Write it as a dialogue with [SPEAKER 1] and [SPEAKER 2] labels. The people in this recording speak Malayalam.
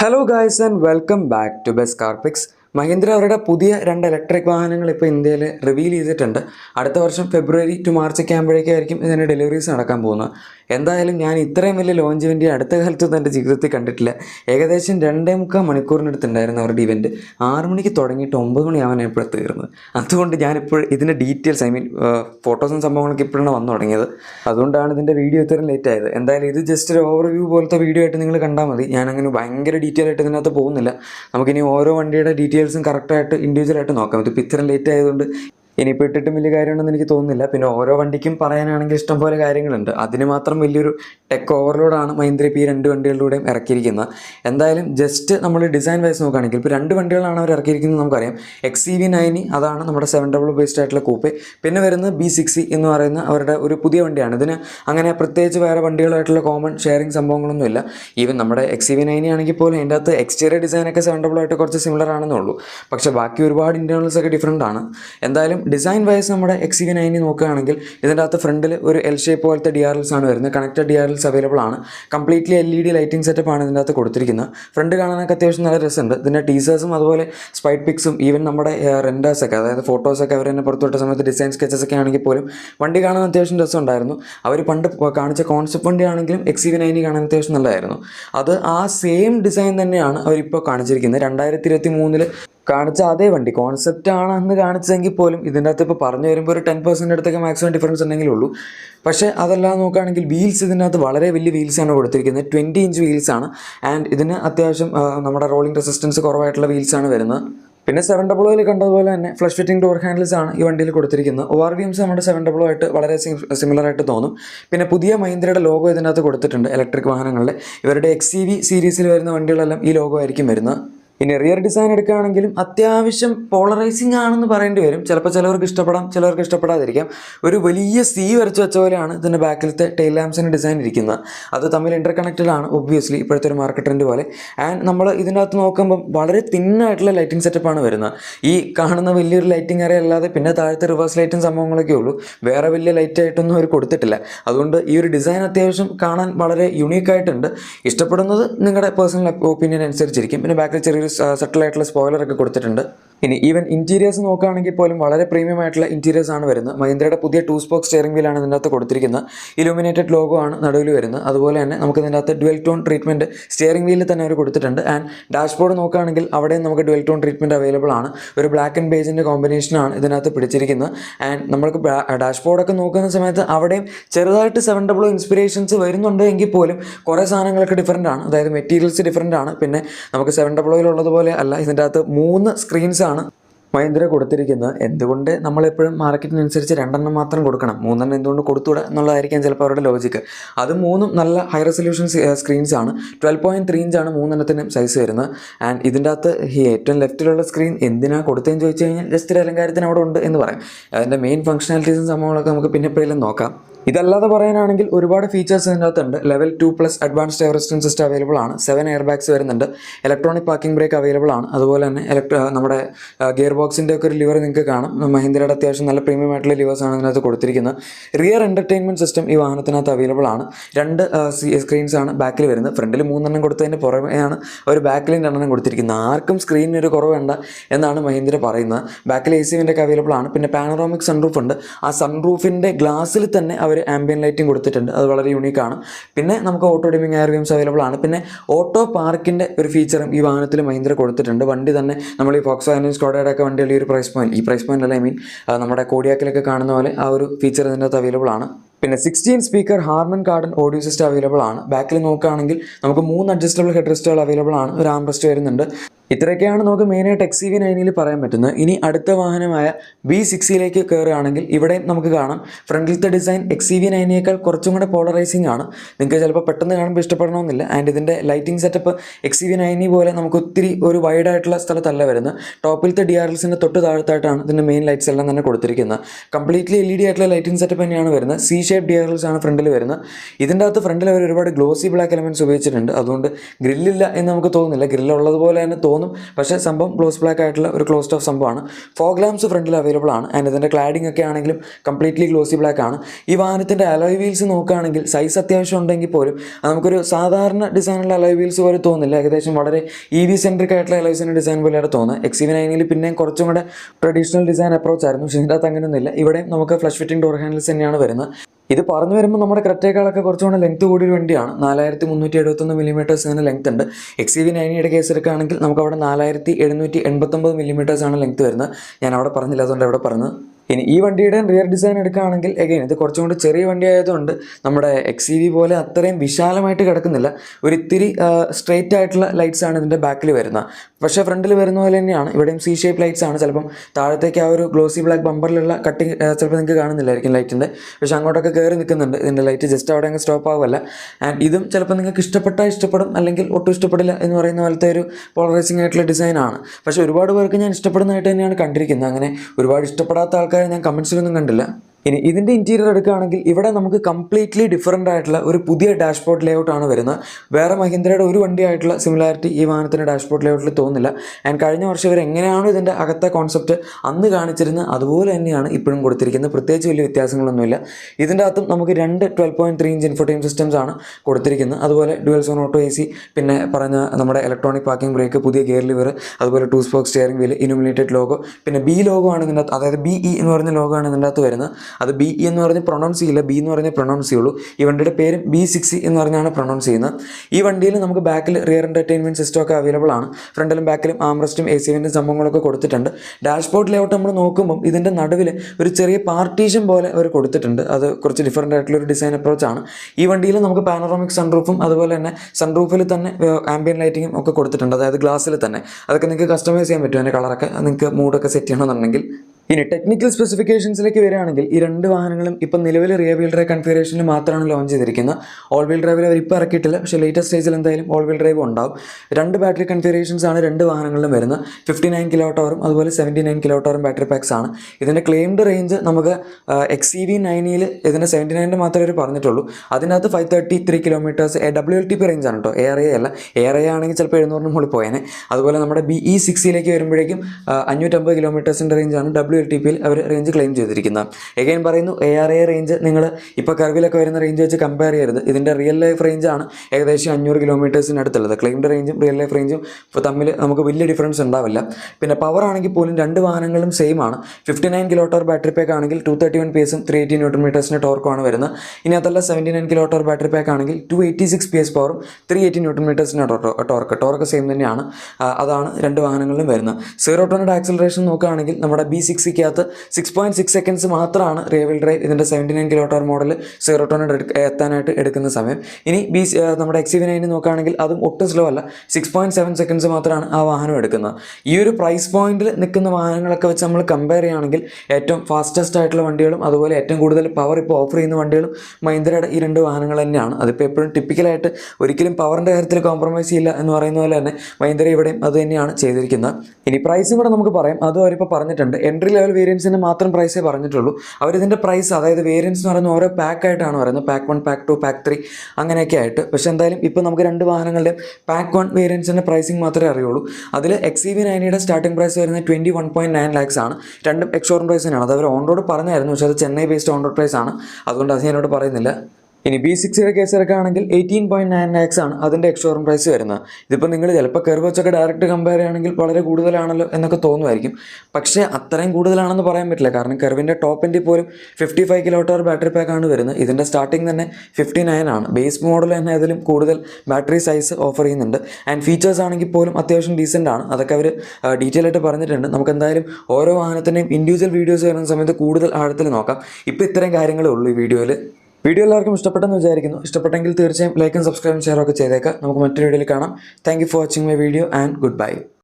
[SPEAKER 1] Hello guys and welcome back to Best Car Picks. Mahindra അവരുടെ പുതിയ രണ്ട് ഇലക്ട്രിക് വാഹനങ്ങൾ ഇപ്പോൾ ഇന്ത്യയിൽ റിവീൽ ചെയ്തിട്ടുണ്ട്. അടുത്ത വർഷം ഫെബ്രുവരി ടു മാർച്ച് ഒക്കെ ആകുമ്പോഴേക്കായിരിക്കും ഇതിന്റെ ഡെലിവറീസ് നടക്കാൻ പോകുന്നത്. എന്തായാലും ഞാൻ ഇത്രയും വലിയ ലോഞ്ച് ഇവന്റ് അടുത്ത കാലത്തൊന്നും എന്റെ ജീവിതത്തിൽ കണ്ടിട്ടില്ല. ഏകദേശം രണ്ടേ മുക്കാൽ മണിക്കൂറിനടുത്തുണ്ടായിരുന്നു അവരുടെ ഇവന്റ് ആറ് മണിക്ക് തുടങ്ങിയിട്ട് ഒമ്പത് മണിയാവാൻ എപ്പോഴും തീർന്നത്. അതുകൊണ്ട് ഞാനിപ്പോൾ ഇതിന്റെ ഡീറ്റെയിൽസ് ഐ മീൻ ഫോട്ടോസും സംഭവങ്ങളൊക്കെ ഇപ്പോഴാണ് വന്നു തുടങ്ങിയത്. അതുകൊണ്ടാണ് ഇതിന്റെ വീഡിയോ ഇത്രയും ലേറ്റ് ആയത്. എന്തായാലും ഇത് ജസ്റ്റ് ഒരു ഓവർവ്യൂ പോലത്തെ വീഡിയോ ആയിട്ട് നിങ്ങൾ കണ്ടാൽ മതി. ഞാനങ്ങനെ ഭയങ്കര ഡീറ്റെയിൽ ആയിട്ട് ഇതിനകത്ത് പോകുന്നില്ല. നമുക്കിനി ഓരോ വണ്ടിയുടെ ഡീറ്റെയിൽസും കറക്റ്റായിട്ട് ഇൻഡിവിജ്വലായിട്ട് നോക്കാം. ഇത് ഇത്രയും ലേറ്റ് ആയതുകൊണ്ട് ഇനിയിപ്പോൾ ഇട്ടിട്ടും വലിയ കാര്യമുണ്ടെന്ന് എനിക്ക് തോന്നുന്നില്ല. പിന്നെ ഓരോ വണ്ടിക്കും പറയാനാണെങ്കിൽ ഇഷ്ടംപോലെ കാര്യങ്ങളുണ്ട്. അതിന് മാത്രം വലിയൊരു ടെക് ഓവർലോഡാണ് മഹീന്ദ്ര ഇപ്പോൾ ഈ രണ്ട് വണ്ടികളിലൂടെയും ഇറക്കിയിരിക്കുന്നത്. എന്തായാലും ജസ്റ്റ് നമ്മൾ ഡിസൈൻ വൈസ് നോക്കുകയാണെങ്കിൽ ഇപ്പോൾ രണ്ട് വണ്ടികളാണ് അവർ ഇറക്കിയിരിക്കുന്നത് നമുക്കറിയാം. എക്സ് സി വി നയനി അതാണ് നമ്മുടെ സെവൻ ഡബിൾ ബേസ്ഡ് ആയിട്ടുള്ള കൂപ്പെ പിന്നെ വരുന്നത് ബി സിക്സ് എന്ന് പറയുന്ന അവരുടെ ഒരു പുതിയ വണ്ടിയാണ്. ഇതിന് അങ്ങനെ പ്രത്യേകിച്ച് വേറെ വണ്ടികളായിട്ടുള്ള കോമൺ ഷെയറിങ് സംഭവങ്ങളൊന്നുമില്ല. ഈവൻ നമ്മുടെ X C V nine e ആണെങ്കിൽ പോലും അതിന്റെ അകത്ത് എക്സ്റ്റീരിയർ ഡിസൈനൊക്കെ സെവൻ ഡബിൾ ആയിട്ട് കുറച്ച് സിമിലർ ആണെന്നുള്ളൂ പക്ഷേ ബാക്കി ഒരുപാട് ഇന്റേർണൽസ് ഒക്കെ ഡിഫറെന്റ് ആണ്. എന്തായാലും ഡിസൈൻ വൈസ് നമ്മുടെ എക്സി വി നയനി നോക്കുകയാണെങ്കിൽ ഇതിന്റെ അകത്ത് ഫ്രണ്ടിൽ ഒരു എൽ ഷേപ്പ് പോലത്തെ ഡി ആർ എൽസ് ആണ് വരുന്നത്. Connected D R Ls available ആണ്. Completely L E D lighting setup ആണ് ഇതിന്റെ അകത്ത് കൊടുത്തിരിക്കുന്നത്. ഫ്രണ്ട് കാണാനൊക്കെ അത്യാവശ്യം നല്ല രസമുണ്ട്. ഇതിന്റെ ടീസേഴ്സും അതുപോലെ സ്പൈറ്റ് പിക്സും ഈവൻ നമ്മുടെ റെൻഡേഴ്സൊക്കെ അതായത് ഫോട്ടോസൊക്കെ അവർ തന്നെ പുറത്തുവിട്ട സമയത്ത് ഡിസൈൻ സ്കെച്ചസ് ഒക്കെ ആണെങ്കിൽ പോലും വണ്ടി കാണാൻ അത്യാവശ്യം രസമുണ്ടായിരുന്നു. അവർ പണ്ട് കാണിച്ച കോൺസെപ്റ്റ് വണ്ടി ആണെങ്കിലും എക്സ് വി നയനി കാണാൻ അത്യാവശ്യം നല്ലതായിരുന്നു. അത് ആ സെയിം ഡിസൈൻ തന്നെയാണ് അവരിപ്പോൾ കാണിച്ചിരിക്കുന്നത്. രണ്ടായിരത്തി ഇരുപത്തി മൂന്നിൽ കാണിച്ച അതേ വണ്ടി. കോൺസെപ്റ്റ് ആണ് അന്ന് കാണിച്ചതെങ്കിൽ പോലും ഇതിന്റെ അകത്ത് ഇപ്പോൾ പറഞ്ഞു വരുമ്പോൾ ഒരു ടെൻ പെർസെന്റ് അടുത്തൊക്കെ മാക്സിമം ഡിഫറൻസ് ഉണ്ടെങ്കിലേ ഉള്ളൂ. പക്ഷേ അതെല്ലാം നോക്കുകയാണെങ്കിൽ വീൽസ് ഇതിനകത്ത് വളരെ വലിയ വീൽസാണ് കൊടുത്തിരിക്കുന്നത്. ട്വന്റി ഇഞ്ച് വീൽസാണ് ആൻഡ് ഇതിന് അത്യാവശ്യം നമ്മുടെ റോളിംഗ് റെസിസ്റ്റൻസ് കുറവായിട്ടുള്ള വീൽസാണ് വരുന്നത്. പിന്നെ സെവൻ ഡബിൾ ഓയിൽ കണ്ടതുപോലെ തന്നെ ഫ്ലഷ് ഫിറ്റിംഗ് ഡോർ ഹാൻഡിൽസ് ആണ് ഈ വണ്ടിയിൽ കൊടുത്തിരിക്കുന്നത്. ഒ ആർ വി എംസ് നമ്മുടെ സെവൻ ഡബിൾ ആയിട്ട് വളരെ സിമിലർ ആയിട്ട് തോന്നും. പിന്നെ പുതിയ മഹീന്ദ്രയുടെ ലോഗോ ഇതിനകത്ത് കൊടുത്തിട്ടുണ്ട് ഇലക്ട്രിക് വാഹനങ്ങളിൽ ഇവരുടെ എക്സ് സി വി സീരീസിൽ വരുന്ന വണ്ടികളെല്ലാം ഈ ലോഗോ ആയിരിക്കും വരുന്നത്. ഇനി റിയർ ഡിസൈൻ എടുക്കുകയാണെങ്കിലും അത്യാവശ്യം പോളറൈസിങ് ആണെന്ന് പറയേണ്ടി വരും. ചിലപ്പോൾ ചിലവർക്ക് ഇഷ്ടപ്പെടാം ചിലവർക്ക് ഇഷ്ടപ്പെടാതിരിക്കാം. ഒരു വലിയ സി വരച്ച് വെച്ച പോലെയാണ് ഇതിന്റെ ബാക്കിലത്തെ ടെയിൽ ലാംസിന്റെ ഡിസൈൻ ഇരിക്കുന്നത്. അത് തമ്മിൽ ഇന്റർ കണക്റ്റഡ് ആണ് ഒബ്വിയസ്ലി ഇപ്പോഴത്തെ ഒരു മാർക്കറ്റ് ട്രെൻഡ് പോലെ. ആൻഡ് നമ്മൾ ഇതിന്റെ അകത്ത് നോക്കുമ്പോൾ വളരെ തിന്നായിട്ടുള്ള ലൈറ്റിംഗ് സെറ്റപ്പാണ് വരുന്നത്. ഈ കാണുന്ന വലിയൊരു ലൈറ്റിംഗ് അറേ അല്ലാതെ പിന്നെ താഴത്തെ റിവേഴ്സ് ലൈറ്റും സംഭവങ്ങളൊക്കെ ഉള്ളൂ. വേറെ വലിയ ലൈറ്റ് ആയിട്ടൊന്നും അവർ കൊടുത്തിട്ടില്ല. അതുകൊണ്ട് ഈ ഒരു ഡിസൈൻ അത്യാവശ്യം കാണാൻ വളരെ യുണീക്കായിട്ടുണ്ട് ഇഷ്ടപ്പെടുന്നത് നിങ്ങളുടെ പേഴ്സണൽ ഒപ്പീനിയൻ അനുസരിച്ചിരിക്കും. പിന്നെ ബാക്കിൽ ചെറിയൊരു സ്പോയിലർ ഒക്കെ കൊടുത്തിട്ടുണ്ട്. ഇനി ഈവൻ ഇന്റീരിയേഴ്സ് നോക്കുകയാണെങ്കിൽ പോലും വളരെ പ്രീമിയം ആയിട്ടുള്ള ഇന്റീരിയേഴ്സ് ആണ് വരുന്നത്. മഹീന്ദ്രയുടെ പുതിയ ടൂ സ്പോക്ക് സ്റ്റിയറിംഗ് വീലാണ് ഇതിന്റെ അകത്ത് കൊടുത്തിരിക്കുന്നത്. ഇലുമിനേറ്റഡ് ലോഗോ ആണ് നടുവിൽ വരുന്നത്. അതുപോലെ തന്നെ നമുക്ക് ഇതിന്റെ അകത്ത് dual tone treatment steering wheel തന്നെ അവർ കൊടുത്തിട്ടുണ്ട്. ആൻഡ് ഡാഷ്ബോർഡ് നോക്കുകയാണെങ്കിൽ അവിടെയും നമുക്ക് ഡുവൽ ടോൺ ട്രീറ്റ്മെന്റ് അവൈലബിൾ ആണ്. ഒരു ബ്ലാക്ക് ആൻഡ് ബേജിന്റെ കോമ്പിനേഷനാണ് ഇതിനകത്ത് പിടിച്ചിരിക്കുന്നത്. ആൻഡ് നമ്മൾക്ക് ഡാഷ്ബോർഡൊക്കെ നോക്കുന്ന സമയത്ത് അവിടെയും ചെറുതായിട്ട് സെവൻ ഡബിൾ ഇൻസ്പിറേഷൻസ് വരുന്നുണ്ട് എങ്കിൽ പോലും കുറേ സാധനങ്ങളൊക്കെ ഡിഫറെന്റ് ആണ്. അതായത് മെറ്റീരിയൽസ് ഡിഫറെന്റ് ആണ്. പിന്നെ നമുക്ക് സെവൻ ഡബിൾ ഉള്ളതുപോലെ അല്ല ഇതിന്റെ അകത്ത് മൂന്ന് സ്ക്രീൻസ് ആണ് മഹീന്ദ്ര കൊടുത്തിരിക്കുന്നത്. എന്തുകൊണ്ട് നമ്മളെപ്പോഴും മാർക്കറ്റിനനുസരിച്ച് രണ്ടെണ്ണം മാത്രം കൊടുക്കണം? മൂന്നെണ്ണം എന്തുകൊണ്ട് കൊടുത്തുകൂടെ എന്നുള്ളതായിരിക്കാം ചിലപ്പോൾ അവരുടെ ലോജിക്ക് അത് മൂന്നും നല്ല ഹൈ റെസൊല്യൂഷൻ സ്ക്രീൻസ് ആണ്. ട്വൽവ് പോയിന്റ് ത്രീ ഇഞ്ചാണ് മൂന്നെണ്ണത്തിനും സൈസ് വരുന്നത്. ആൻഡ് ഇതിന്റെ അകത്ത് ഈ ഏറ്റവും ലെഫ്റ്റിലുള്ള സ്ക്രീൻ എന്തിനാണ് കൊടുത്തതെന്ന് ചോദിച്ചു കഴിഞ്ഞാൽ ജസ്റ്റ് ഒരു അലങ്കാരത്തിന് അവിടെ ഉണ്ട് എന്ന് പറയാം. അതിന്റെ മെയിൻ ഫംഗ്ഷനാലിറ്റീസും സംഭവങ്ങളൊക്കെ നമുക്ക് പിന്നെ എപ്പോഴെങ്കിലും നോക്കാം. ഇതല്ലാതെ പറയാനാണെങ്കിൽ ഒരുപാട് ഫീച്ചേഴ്സ് ഇതിനകത്തുണ്ട്. Level two plus advanced air resistance system available ആണ്. സെവൻ എയർ ബാഗ്സ് വരുന്നുണ്ട്. ഇലക്ട്രോണിക് പാർക്കിംഗ് ബ്രേക്ക് അവൈലബിൾ ആണ്. അതുപോലെ തന്നെ ഇലക്ട്രോ നമ്മുടെ ഗിയർ ബോക്സിന്റെ ഒക്കെ ഒരു ലിവർ നിങ്ങൾക്ക് കാണും. മഹീന്ദ്രയുടെ അത്യാവശ്യം നല്ല പ്രീമിയം ആയിട്ടുള്ള ലിവേഴ്സ് ആണ് ഇതിനകത്ത് കൊടുത്തിരിക്കുന്നത്. റിയർ എന്റർടൈൻമെന്റ് സിസ്റ്റം ഈ വാഹനത്തിനകത്ത് അവൈലബിൾ ആണ്. രണ്ട് സ്ക്രീൻസ് ആണ് ബാക്കിൽ വരുന്നത്. ഫ്രണ്ടിൽ മൂന്നെണ്ണം കൊടുത്തതിന് പുറമെയാണ് ഒരു ബാക്കിൽ രണ്ടെണ്ണം കൊടുത്തിരിക്കുന്നത്. ആർക്കും സ്ക്രീനിന് ഒരു കുറവ് വേണ്ട എന്നാണ് മഹീന്ദ്ര പറയുന്നത്. ബാക്കിൽ എ സി വിന്റെ ഒക്കെ അവൈലബിൾ ആണ്. പിന്നെ പാനറോമിക് സൺറൂഫ് ഉണ്ട്. ആ സൺറൂഫിന്റെ ഗ്ലാസ്സിൽ തന്നെ അവർ ആംബിയൻ ലൈറ്റും കൊടുത്തിട്ടുണ്ട്. അത് വളരെ യൂണീക്ക് ആണ്. പിന്നെ നമുക്ക് ഓട്ടോ ഡിമിങ് എയർ വീംസ് അവൈലബിൾ ആണ്. പിന്നെ ഓട്ടോ പാർക്കിന്റെ ഒരു ഫീച്ചറും ഈ വാഹനത്തിൽ മഹീന്ദ്ര കൊടുത്തിട്ടുണ്ട്. വണ്ടി തന്നെ നമ്മൾ ഈ ഫോക്സ് വാനും സ്കോഡയുടെ ഒക്കെ വണ്ടികൾ ഈ ഒരു പ്രൈസ് പോയിന്റ് ഈ പ്രൈസ് പോയിന്റ് അല്ല ഐ മീൻ നമ്മുടെ കോടിയാക്കിലൊക്കെ കാണുന്ന പോലെ ആ ഒരു ഫീച്ചർ ഇതിന്റെ അവൈലബിൾ ആണ്. പിന്നെ sixteen speaker Harman Kardon audio system available ആണ്. ബാക്കിൽ നോക്കുകയാണെങ്കിൽ നമുക്ക് മൂന്ന് അഡ്ജസ്റ്റബിൾ ഹെഡ് റെസ്റ്റുകൾ അവൈലബിൾ ആണ്. ഒരു ആംബ്രസ്റ്റ് വരുന്നുണ്ട്. ഇത്രയൊക്കെയാണ് നമുക്ക് മെയിനായിട്ട് എക്സ് സി വി നയനിൽ പറയാൻ പറ്റുന്നത്. ഇനി അടുത്ത വാഹനമായ ബി സിക്സിയിലേക്ക് കയറുകയാണെങ്കിൽ ഇവിടെയും നമുക്ക് കാണാം. ഫ്രണ്ടിലത്തെ ഡിസൈൻ എക്സ് സി വി നയനേക്കാൾ കുറച്ചും കൂടെ പോളറൈസിങ് ആണ്. നിങ്ങൾക്ക് ചിലപ്പോൾ പെട്ടെന്ന് കാണുമ്പോൾ ഇഷ്ടപ്പെടണമെന്നില്ല. ആൻഡ് ഇതിന്റെ lighting setup X C V nine e പോലെ നമുക്ക് ഒത്തിരി ഒരു വൈഡ് ആയിട്ടുള്ള സ്ഥലത്തല്ല വരുന്നത്. ടോപ്പിലത്തെ ഡി ആർ എൽസിന്റെ തൊട്ട് താഴത്തായിട്ടാണ് ഇതിന്റെ മെയിൻ ലൈറ്റ്സ് എല്ലാം തന്നെ കൊടുത്തിരിക്കുന്നത്. കംപ്ലീറ്റ്ലി എൽ ഇ ഡി ആയിട്ടുള്ള ലൈറ്റിംഗ് സെറ്റപ്പ് തന്നെയാണ് വരുന്നത്. C shape D R Ls ആണ് ഫ്രണ്ടിൽ വരുന്നത്. ഇതിന്റെ അകത്ത് ഫ്രണ്ടിൽ അവർ ഒരുപാട് ഗ്ലോസി ബ്ലാക്ക് എലമെന്റ്സ് ഉപയോഗിച്ചിട്ടുണ്ട്. അതുകൊണ്ട് ഗ്രില്ലില്ല എന്ന് നമുക്ക് തോന്നുന്നില്ല. ഗ്രില്ലുള്ളതുപോലെ തന്നെ തോന്നും തോന്നും പക്ഷേ സംഭവം ഗ്ലോസ് ബ്ലാക്ക് ആയിട്ടുള്ള ഒരു ക്ലോസ്ഡ് ഓഫ് സംഭവമാണ്. ഫോഗ് ലാംസ് ഫ്രണ്ടിൽ അവൈലബിൾ ആണ്. ആൻഡ് ഇതിന്റെ ക്ലാഡിംഗ് ഒക്കെ ആണെങ്കിലും കംപ്ലീറ്റ്ലി ഗ്ലോസി ബ്ലാക്ക് ആണ്. ഈ വാഹനത്തിന്റെ അലോയ് വീൽസ് നോക്കുകയാണെങ്കിൽ സൈസ് അത്യാവശ്യം ഉണ്ടെങ്കിൽ പോലും നമുക്കൊരു സാധാരണ ഡിസൈനുള്ള അലോയ് വീൽസ് പോലെ തോന്നില്ല ഏകദേശം വളരെ ഇ വി സെൻട്രിക് ആയിട്ടുള്ള അലോയ്സിന്റെ ഡിസൈൻ പോലെയാണ് തോന്നുന്നത്. എക്സ് വി നയനിൽ പിന്നെയും കുറച്ചും കൂടെ ട്രഡീഷണൽ ഡിസൈൻ അപ്രോച്ച് ആയിരുന്നു. പക്ഷേ ഇതിന്റെ അകത്ത് അങ്ങനെയൊന്നുമില്ല. ഇവിടെ നമുക്ക് ഫ്ലഷ് ഫിറ്റിംഗ് ഡോർ ഹാൻഡിൽസ് തന്നെയാണ് വരുന്നത്. ഇത് പറഞ്ഞു വരുമ്പോൾ നമ്മുടെ ക്രെറ്റേക്കാളൊക്കെ കുറച്ചുകൂടെ ലെങ്ത് കൂടിയ വണ്ടിയാണ്. നാലായിരത്തി മുന്നൂറ്റി എഴുപത്തൊന്ന് മില്ലിമീറ്റേഴ്സ് ഇതിന് ലെങ്ത് ഉണ്ട് എക്സ് വി നയനിയുടെ കേസ് എടുക്കുകയാണെങ്കിൽ നമുക്ക് അവിടെ നാലായിരത്തി എഴുന്നൂറ്റി എൺപത്തൊമ്പത് മില്ലിമീറ്റേഴ്സ് ആണ് ലെങ്ത് വരുന്നത്. ഞാൻ അവിടെ പറഞ്ഞില്ല അതുകൊണ്ട് അവിടെ പറഞ്ഞത്. ഇനി ഈ വണ്ടിയുടെ റിയർ ഡിസൈൻ എടുക്കുകയാണെങ്കിൽ എഗെയിൻ ഇത് കുറച്ചും കൂടി ചെറിയ വണ്ടി ആയതുകൊണ്ട് നമ്മുടെ എക്സ് വി പോലെ അത്രയും വിശാലമായിട്ട് കിടക്കുന്നില്ല. ഒരു ഇത്തിരി സ്ട്രെയിറ്റ് ആയിട്ടുള്ള ലൈറ്റ്സ് ആണ് ഇതിന്റെ ബാക്കിൽ വരുന്നത്. പക്ഷേ ഫ്രണ്ടിൽ വരുന്ന പോലെ തന്നെയാണ്. ഇവിടെയും സി ഷേപ്പ് ലൈറ്റ്സ് ആണ്. ചിലപ്പം താഴത്തേക്ക് ആ ഒരു ഗ്ലോസി ബ്ലാക്ക് ബമ്പറിലുള്ള കട്ടിങ് ചിലപ്പോൾ നിങ്ങൾക്ക് കാണുന്നില്ലായിരിക്കും ലൈറ്റിന്റെ പക്ഷേ അങ്ങോട്ടൊക്കെ കയറി നിൽക്കുന്നുണ്ട്. ഇതിന്റെ ലൈറ്റ് ജസ്റ്റ് അവിടെ അങ്ങ് സ്റ്റോപ്പ് ആവുമല്ല ആൻഡ് ഇതും ചിലപ്പോൾ നിങ്ങൾക്ക് ഇഷ്ടപ്പെട്ടാൽ ഇഷ്ടപ്പെടും അല്ലെങ്കിൽ ഒട്ടും ഇഷ്ടപ്പെടില്ല എന്ന് പറയുന്ന പോലത്തെ ഒരു പോളറൈസിംഗ് ആയിട്ടുള്ള ഡിസൈനാണ് പക്ഷേ ഒരുപാട് പേർക്ക് ഞാൻ ഇഷ്ടപ്പെടുന്നതായിട്ട് തന്നെയാണ് കണ്ടിരിക്കുന്നത്. അങ്ങനെ ഒരുപാട് ഇഷ്ടപ്പെടാത്ത ആൾക്കാരെ ഞാൻ കമൻസിലൊന്നും കണ്ടില്ല. ഇനി ഇതിന്റെ ഇന്റീരിയർ എടുക്കുകയാണെങ്കിൽ ഇവിടെ നമുക്ക് കംപ്ലീറ്റ്ലി ഡിഫറന്റ് ആയിട്ടുള്ള ഒരു പുതിയ ഡാഷ്ബോർഡ് ലേഔട്ട് ആണ് വരുന്നത്. വേറെ മഹീന്ദ്രയുടെ ഒരു വണ്ടിയായിട്ടുള്ള സിമിലാരിറ്റി ഈ വാഹനത്തിന്റെ ഡാഷ്ബോർഡ് ലേഔട്ടിൽ തോന്നുന്നില്ല. ആൻഡ് കഴിഞ്ഞ വർഷം ഇവർ എങ്ങനെയാണോ ഇതിന്റെ അകത്തെ കോൺസെപ്റ്റ് അന്ന് കാണിച്ചിരുന്നത് അതുപോലെ തന്നെയാണ് ഇപ്പോഴും കൊടുത്തിരിക്കുന്നത്. പ്രത്യേകിച്ച് വലിയ വ്യത്യാസങ്ങളൊന്നുമില്ല. ഇതിന്റെ അകത്തും നമുക്ക് രണ്ട് twelve point three inch infotainment systems ആണ് കൊടുത്തിരിക്കുന്നത്. അതുപോലെ dual zone auto A C പിന്നെ പറഞ്ഞ നമ്മുടെ ഇലക്ട്രോണിക് പാർക്കിംഗ് ബ്രേക്ക് പുതിയ ഗിയർ ലിവർ അതുപോലെ two spokes steering wheel illuminated logo പിന്നെ ബി ലോഗോ ആണ് ഇതിന്റെ അതായത് ബി ഇ എന്ന് പറഞ്ഞ ലോഗോ ആണ് ഇതിന്റെ അകത്ത് വരുന്നത്. അത് ബി ഇ എന്ന് പറഞ്ഞ് പ്രൊണൗൺസ് ചെയ്യില്ല. ബി എന്ന് പറഞ്ഞ് പ്രൊണൗൺസ് ചെയ്യുള്ളൂ. ഈ വണ്ടിയുടെ പേരും ബി സിക്സ് എന്ന് പറഞ്ഞാണ് പ്രൊണൗൺസ് ചെയ്യുന്നത്. ഈ വണ്ടിയിൽ നമുക്ക് ബാക്കിൽ റിയർ എന്റർടൈൻമെന്റ് സിസ്റ്റം ഒക്കെ അവൈലബിൾ ആണ്. ഫ്രണ്ടിലും ബാക്കിലും ആംറസ്റ്റും എ സി വിന്റെ സംഭവങ്ങളൊക്കെ കൊടുത്തിട്ടുണ്ട്. ഡാഷ്ബോർഡ് ലേഔട്ട് നമ്മൾ നോക്കുമ്പം ഇതിന്റെ നടുവിൽ ഒരു ചെറിയ പാർട്ടീഷൻ പോലെ അവർ കൊടുത്തിട്ടുണ്ട്. അത് കുറച്ച് ഡിഫറന്റ് ആയിട്ടുള്ള ഒരു ഡിസൈൻ അപ്രോച്ച് ആണ്. ഈ വണ്ടിയിൽ നമുക്ക് പാനറോമിക് സൺറൂഫും അതുപോലെ തന്നെ സൺറൂഫിൽ തന്നെ ആംബിയൻ ലൈറ്റിങ്ങും ഒക്കെ കൊടുത്തിട്ടുണ്ട്. അതായത് ഗ്ലാസ്സിൽ തന്നെ. അതൊക്കെ നിങ്ങൾക്ക് കസ്റ്റമൈസ് ചെയ്യാൻ പറ്റും. അതിന്റെ കളറൊക്കെ നിങ്ങൾക്ക് മൂഡൊക്കെ സെറ്റ് ചെയ്യണമെന്നുണ്ടെങ്കിൽ. ഇനി ടെക്നിക്കൽ സ്പെസിഫിക്കേഷൻസിലേക്ക് വരികയാണെങ്കിൽ ഈ രണ്ട് വാഹനങ്ങളും ഇപ്പം നിലവിൽ റിയർ വീൽ ഡ്രൈവ് കൺഫിഗറേഷനിൽ മാത്രമാണ് ലോഞ്ച് ചെയ്തിരിക്കുന്നത്. ഓൾ വീൽ ഡ്രൈവിൽ അവർ ഇപ്പോൾ ഇറക്കിയിട്ടില്ല. പക്ഷേ ലേറ്റസ്റ്റ് സ്റ്റേജിൽ എന്തായാലും ഓൾ വീൽ ഡ്രൈവ് ഉണ്ടാവും. രണ്ട് ബാറ്ററി കൺഫിഗറേഷൻസ് ആണ് രണ്ട് വാഹനങ്ങളിലും വരുന്നത്. ഫിഫ്റ്റി നയൻ കിലോ ടവറും അതുപോലെ സെവന്റി നയൻ കിലോ ടവറും ബാറ്ററി പാക്സ് ആണ്. ഇതിന്റെ ക്ലെയിംഡ് റേഞ്ച് നമുക്ക് എക്സ് സി വി നയനിയിൽ ഇതിന്റെ സെവന്റി നയന്റെ മാത്രമേ അവർ പറഞ്ഞിട്ടുള്ളൂ. അതിനകത്ത് five thirty three kilometres A W L T P range ആണ് കേട്ടോ എയർ എ അല്ല. എയർ എ ആണെങ്കിൽ ചിലപ്പോൾ എഴുന്നൂറിന് മുകളിൽ പോയേനെ. അതുപോലെ നമ്മുടെ ബി ഇ സിക്സിലേക്ക് വരുമ്പോഴേക്കും അഞ്ഞൂറ്റമ്പത് കിലോമീറ്റേഴ്സിന്റെ റേഞ്ചാണ് ഡബ്ല്യു എൽ ടി പിയിൽ അവർ റേഞ്ച് ക്ലെയിം ചെയ്തിരിക്കുന്നത് എഗൈൻ പറയുന്നു എ ആർ എ റേഞ്ച് നിങ്ങൾ ഇപ്പോൾ കർവിലൊക്കെ വരുന്ന റേഞ്ച് വെച്ച് കമ്പയർ ചെയ്യരുത്. ഇതിന്റെ റിയൽ ലൈഫ് റേഞ്ചാണ് ഏകദേശം അഞ്ഞൂറ് കിലോമീറ്റേഴ്സിന് അടുത്തുള്ളത്. ക്ലെയിംഡ് റേഞ്ചും റിയൽ ലൈഫ് റേഞ്ചും ഇപ്പോൾ തമ്മിൽ നമുക്ക് വലിയ ഡിഫറൻസ് ഉണ്ടാവില്ല. പിന്നെ പവർ ആണെങ്കിൽ പോലും രണ്ട് വാഹനങ്ങളും സെയിം ആണ്. Fifty nine kilowatt hour battery pack ആണെങ്കിൽ ടു തേർട്ടി വൺ പി എസും ത്രീ എയ്റ്റി ന്യൂട്ടൺ മീറ്റേഴ്സിന്റെ ടോർക്കുമാണ് വരുന്നത്. ഇനി അതല്ല seventy nine kilowatt hour battery pack ആണെങ്കിൽ two eighty six P S പവറും ത്രീ എയ്റ്റി ന്യൂട്ടൺ മീറ്റേഴ്സിന്റെ ടോർക്ക് ടോർക്ക് സെയിം തന്നെയാണ്. അതാണ് രണ്ട് വാഹനങ്ങളിലും വരുന്നത്. സീറോ ടോണിന്റെ ആക്സലറേഷൻ നോക്കുകയാണെങ്കിൽ നമ്മുടെ ബി സിക്സിക്കകത്ത് സിക്സ് പോയിന്റ് സിക്സ് സെക്കൻഡ്സ് മാത്രമാണ് റിയൽ ഡ്രൈവ് ഇതിന്റെ seventy nine kilowatt hour model zero ടോണിന്റെ എത്താനായിട്ട് എടുക്കുന്ന സമയം. ഇനി ബി നമ്മുടെ എക്സ് വി നയൻ നോക്കുകയാണെങ്കിൽ അതും ഒട്ടും സ്ലോ അല്ല. സിക്സ് പോയിന്റ് സെവൻ സെക്കൻഡ്സ് മാത്രമാണ് ആ വാഹനം എടുക്കുന്നത്. ഈ ഒരു പ്രൈസ് പോയിന്റിൽ നിൽക്കുന്ന വാഹനങ്ങളൊക്കെ വെച്ച് നമ്മൾ കമ്പയർ ചെയ്യുകയാണെങ്കിൽ ഏറ്റവും ഫാസ്റ്റസ്റ്റ് ആയിട്ടുള്ള വണ്ടികളും അതുപോലെ ഏറ്റവും കൂടുതൽ പവർ ഇപ്പോൾ ഓഫർ ചെയ്യുന്ന വണ്ടികളും മഹീന്ദ്രയുടെ ഈ രണ്ട് വാഹനങ്ങൾ തന്നെയാണ്. അതിപ്പോൾ എപ്പോഴും ടിപ്പിക്കലായിട്ട് ഒരിക്കലും പവറിന്റെ കാര്യത്തിൽ കോംപ്രമൈസ് ചെയ്യില്ല എന്ന് പറയുന്ന പോലെ തന്നെ മഹീന്ദ്ര ഇവിടെയും അത് തന്നെയാണ് ചെയ്തിരിക്കുന്നത്. ഇനി പ്രൈസും കൂടെ നമുക്ക് പറയാം. അതും അവരിപ്പോൾ പറഞ്ഞിട്ടുണ്ട്. എൻട്രി ലെവൽ വേരിയൻസിന് മാത്രം പ്രൈസേ പറഞ്ഞിട്ടുള്ളൂ. അവരിതിന്റെ പ്രൈസ് അതായത് വേരിയൻസ് എന്ന് പറയുന്ന ഓരോ പാക്ക് ആയിട്ടാണ് പറയുന്നത്. Pack one pack two pack three അങ്ങനെയൊക്കെ ആയിട്ട്. പക്ഷേ എന്തായാലും ഇപ്പോൾ നമുക്ക് രണ്ട് വാഹനങ്ങളുടെയും പാക്ക് വൺ വേരിയൻസിന്റെ പ്രൈസിങ് മാത്രമേ അറിയുള്ളൂ. അതിൽ എക്സ് ഇ വി നയനിയുടെ സ്റ്റാർട്ടിംഗ് പ്രൈസ് വരുന്നത് twenty one point nine lakhs ആണ്. രണ്ടും എക്സോറും പ്രൈസ് തന്നെയാണ്. അത് അവർ ഓൺ റോഡ് പറഞ്ഞായിരുന്നു. പക്ഷേ അത് Chennai based on road price ആണ്. അതുകൊണ്ട് അത് ഞാനോട് പറയുന്നില്ല. ഇനി ബി സിക്സിയുടെ കേസ് എടുക്കുകയാണെങ്കിൽ എയ്റ്റീൻ പോയിന്റ് നയൻ ലാക്സ് ആണ് അതിന്റെ എക്സ്ഷോറൂം പ്രൈസ് വരുന്നത്. ഇതിപ്പോൾ നിങ്ങൾ ചിലപ്പോൾ കയറി വെച്ചൊക്കെ ഡയറക്റ്റ് കമ്പയർ ചെയ്യുകയാണെങ്കിൽ വളരെ കൂടുതലാണല്ലോ എന്നൊക്കെ തോന്നുമായിരിക്കും. പക്ഷേ അത്രയും കൂടുതലാണെന്ന് പറയാൻ പറ്റില്ല. കാരണം കെർവിന്റെ ടോപ്പ് പോലും fifty five kilowatt hour battery pack ആണ് വരുന്നത്. ഇതിന്റെ സ്റ്റാർട്ടിംഗ് തന്നെ ഫിഫ്റ്റി നയൻ ആണ്. ബേസ് മോഡൽ തന്നെ അതിലും കൂടുതൽ ബാറ്ററി സൈസ് ഓഫർ ചെയ്യുന്നുണ്ട്. ആൻഡ് ഫീച്ചേഴ്സ് ആണെങ്കിൽ പോലും അത്യാവശ്യം ഡീസന്റ് ആണ്. അതൊക്കെ അവർ ഡീറ്റെയിൽ ആയിട്ട് പറഞ്ഞിട്ടുണ്ട്. നമുക്ക് എന്തായാലും ഓരോ വാഹനത്തിന്റെയും ഇൻഡിവിജ്വൽ വീഡിയോസ് വരുന്ന സമയത്ത് കൂടുതൽ ആഴത്തിൽ നോക്കാം. ഇപ്പോൾ ഇത്രയും കാര്യങ്ങളേ ഉള്ളൂ ഈ വീഡിയോയിൽ. വീഡിയോ എല്ലാവർക്കും ഇഷ്ടപ്പെട്ടെന്ന് വിചാരിക്കുന്നു. ഇഷ്ടപ്പെട്ടെങ്കിൽ തീർച്ചയായും ലൈക്കും സബ്സ്ക്രൈബും ഷെയറും ഒക്കെ ചെയ്തേക്കാം. നമുക്ക് മറ്റൊരു വീഡിയോയിൽ കാണാം. Thank for watching my video and goodbye